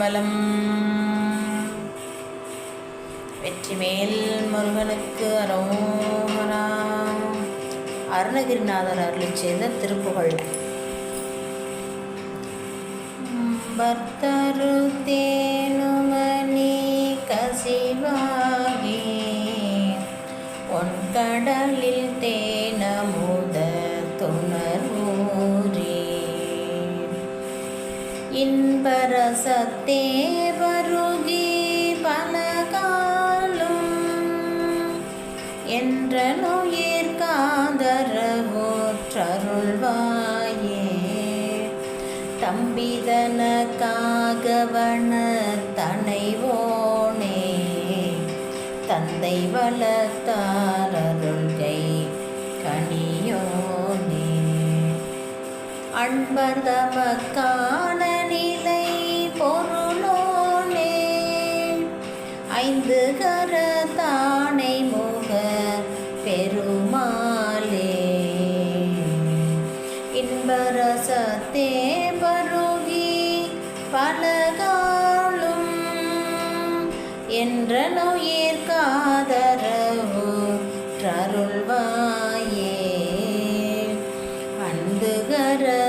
கமலம். வெற்றிமேல் முருகனுக்கு அரோகரா அருணகிரிநாதர் அருளிச் சேர்ந்த திருப்புகழ். பக்தரு தேனுமணி கசிவாகி. பொன் கடலில் தேனமுத துணை இன்பரசத்தே வருகி பலகாலும் என்ற நோயிற் காதரவோற்றருள்வாயே தம்பிதனக்காகவன தனைவோனே தந்தை வளர்த்தாரருள்கை கனியோனே. அன்பர் தமக்கான ஐந்து கரத்தானை முக பெருமாளே. இன்பரசத்தே பருகி பலகாலும் என்ற நோயிற்காதரவு அருள்வாயே அன்புகரதா